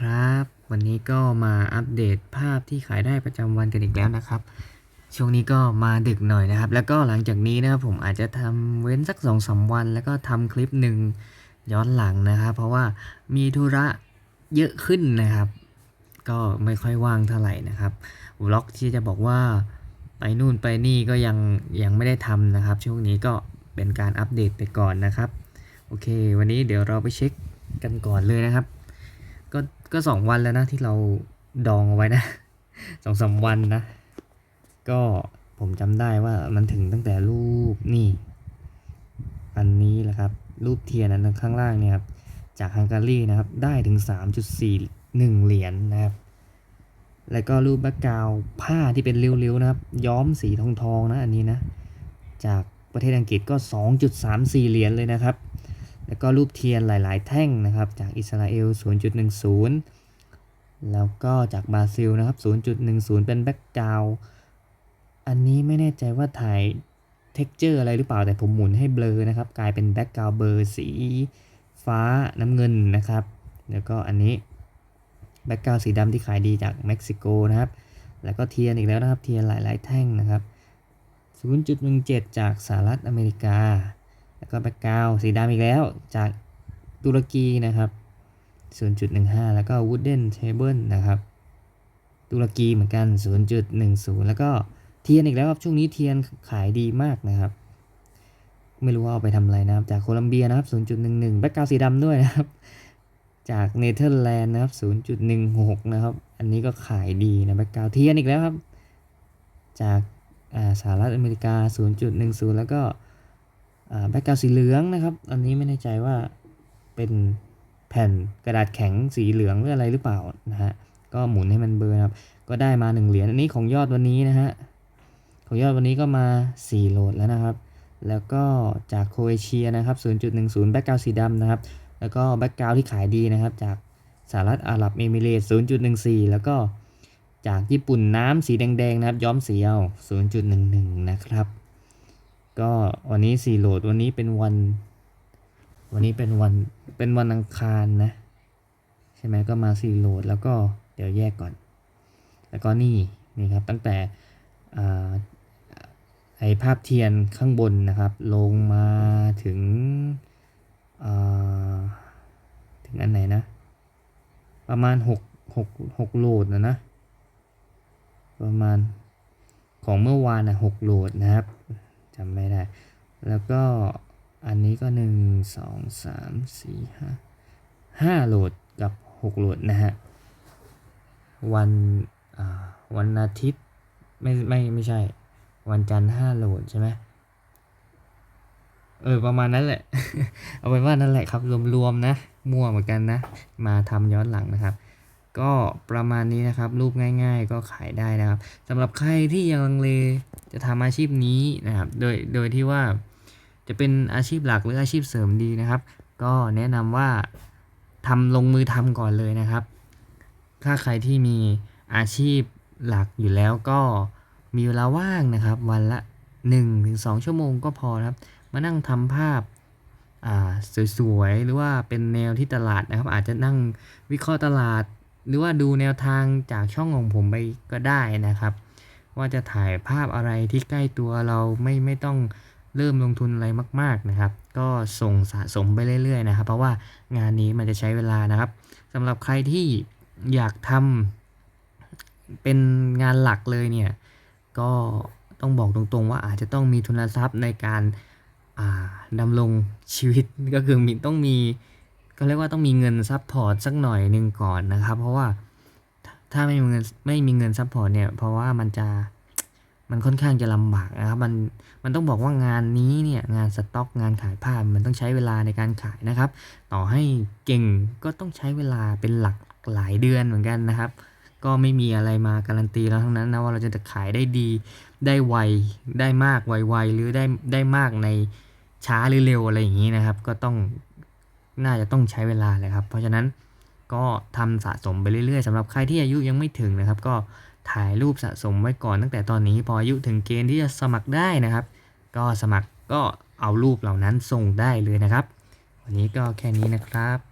ครับ วันนี้ก็มาอัปเดตภาพที่ขายได้ประจำวันกันอีกแล้วนะครับ ช่วงนี้ก็มาดึกหน่อยนะครับ แล้วก็หลังจากนี้นะครับผมอาจจะทำเว้นสักสองสาวัน แล้วก็ทำคลิปหนึ่งย้อนหลังนะครับ เพราะว่ามีธุระเยอะขึ้นนะครับ ก็ไม่ค่อยว่างเท่าไหร่นะครับวล็อกที่จะบอกว่าไปนู่นไปนี่ก็ยังยังไม่ได้ทำนะครับ ช่วงนี้ก็เป็นการอัปเดตไปก่อนนะครับ โอเค วันนี้เดี๋ยวเราไปเช็คกันก่อนเลยนะครับ ก็สองวันแล้วนะที่เราดองเอาไว้นะสองสามวันนะ ก็ผมจำได้ว่ามันถึงตั้งแต่รูปนี่ อันนี้แหละครับ รูปเทียนอันข้างล่างเนี่ยครับ จากฮังการีนะครับ ได้ถึง 3.41 เหรียญนนะครับ แล้วก็รูปแบ็กกราวผ้าที่เป็นเรียวๆนะครับ ย้อมสีทองทองๆนะอันนี้นะ จากประเทศอังกฤษก็ 2.34 เหรียญเลยนะครับ แล้วก็รูปเทียนหลาย ๆ แท่งนะครับ จากอิสราเอล 0.10 แล้วก็จากบราซิลนะครับ 0.10 เป็นแบ็กกราวอันนี้ไม่แน่ใจว่าถ่ายเท็กเจอร์อะไรหรือเปล่าแต่ผมหมุนให้เบลอนะครับ กลายเป็นแบ็กกราวเบอร์สีฟ้าน้ำเงินนะครับ แล้วก็อันนี้แบ็กกราวสีดำที่ขายดีจากเม็กซิโกนะครับ แล้วก็เทียนอีกแล้วนะครับ เทียนหลาย ๆ แท่งนะครับ 0.17 จากสหรัฐอเมริกา แล้วก็แบ็กกราวด์สีดำอีกแล้วจากตุรกีนะครับ 0.15 แล้วก็ wooden table นะครับ ตุรกีเหมือนกัน 0.10 แล้วก็เทียนอีกแล้วครับ ช่วงนี้เทียนขายดีมากนะครับ ไม่รู้ว่าเอาไปทำอะไรนะครับ จากโคลัมเบียนะครับ 0.11 แบ็กกราวด์สีดำด้วยนะครับ จากเนเธอร์แลนด์นะครับ 0.16 นะครับ อันนี้ก็ขายดีนะแบ็กกราวด์เทียนอีกแล้วครับ จากสหรัฐอเมริกา 0.10 แล้วก็ แบ็กกราวสีเหลืองนะครับ อันนี้ไม่แน่ใจว่าเป็นแผ่นกระดาษแข็งสีเหลืองหรืออะไรหรือเปล่านะฮะ ก็หมุนให้มันเบอนะครับ ก็ได้มา 1 เหรียญ อันนี้ของยอดวันนี้นะฮะ ของยอดวันนี้ก็มา 4 โหลดแล้วนะครับ แล้วก็จากโครเอเชียนะครับ 0.10 แบ็กกราวสีดำนะครับ แล้วก็แบ็กกราวที่ขายดีนะครับ จากสหรัฐอาหรับเอมิเรตส์0.14 แล้วก็จากญี่ปุ่นน้ำสีแดงๆนะครับ ย้อมสีเอา0.11 นะครับ ก็วันนี้4โหลดวันนี้เป็นวัน วันนี้เป็นวันเป็นวันอังคารนะ ใช่ไหมก็มา4โหลดแล้วก็เดี๋ยวแยกก่อน แล้วก็นี่นี่ครับตั้งแต่ไอภาพเทียนข้างบนนะครับ ลงมาถึงถึงอันไหนนะ ประมาณ6 6 6โหลดนะนะ ประมาณของเมื่อวานนะ6โหลดนะครับ จำไม่ได้ แล้วก็อันนี้ก็ 1 2 3 4 5 5โหลดกับ 6 โหลดนะฮะ วันวันอาทิตย์ไม่ไม่ไม่ใช่ วันจันทร์5โหลดใช่ไหมเออประมาณนั้นแหละ เอาเป็นว่านั่นแหละครับรวมๆนะมั่วเหมือนกันนะ มาทำย้อนหลังนะครับ ก็ประมาณนี้นะครับรูปง่าย ๆ ก็ขายได้นะครับสำหรับใครที่ยังลังเลจะทำอาชีพนี้นะครับ โดยโดยที่ว่าจะเป็นอาชีพหลักหรืออาชีพเสริมดีนะครับ ก็แนะนำว่าทำลงมือทำก่อนเลยนะครับ ถ้าใครที่มีอาชีพหลักอยู่แล้วก็มีเวลาว่างนะครับ วันละ 1-2 ชั่วโมงก็พอครับ มานั่งทำภาพอ่าสวยๆ หรือว่าเป็นแนวที่ตลาดนะครับ อาจจะนั่งวิเคราะห์ตลาด หรือว่าดูแนวทางจากช่องของผมไปก็ได้นะครับ ว่าจะถ่ายภาพอะไรที่ใกล้ตัวเราไม่ไม่ต้องเริ่มลงทุนอะไรมาก ๆนะครับ ก็ส่งสะสมไปเรื่อยๆนะครับ เพราะว่างานนี้มันจะใช้เวลานะครับสำหรับใครที่อยากทำเป็นงานหลักเลยเนี่ยก็ต้องบอกตรงๆว่าอาจจะต้องมีทุนทรัพย์ในการดำรงชีวิตก็คือมีต้องมี ก็เรียกว่าต้องมีเงินซัพพอร์ตสักหน่อยหนึ่งก่อนนะครับ เพราะว่าถ้าไม่มีเงินไม่มีเงินซัพพอร์ตเนี่ย เพราะว่ามันจะมันค่อนข้างจะลำบากนะครับ มันมันต้องบอกว่างานนี้เนี่ยงานสต็อกงานขายผ้ามันต้องใช้เวลาในการขายนะครับ ต่อให้เก่งก็ต้องใช้เวลาเป็นหลักหลายเดือนเหมือนกันนะครับ ก็ไม่มีอะไรมาการันตีแล้วทั้งนั้นนะว่าเราจะขายได้ดีได้ไวได้มากไวๆหรือได้ได้มากในช้าหรือเร็วอะไรอย่างนี้นะครับ ก็ต้อง น่าจะต้องใช้เวลาเลยครับ เพราะฉะนั้นก็ทำสะสมไปเรื่อยๆสำหรับใครที่อายุยังไม่ถึงนะครับ ก็ถ่ายรูปสะสมไว้ก่อนตั้งแต่ตอนนี้ พออายุถึงเกณฑ์ที่จะสมัครได้นะครับ ก็สมัครก็เอารูปเหล่านั้นส่งได้เลยนะครับ วันนี้ก็แค่นี้นะครับ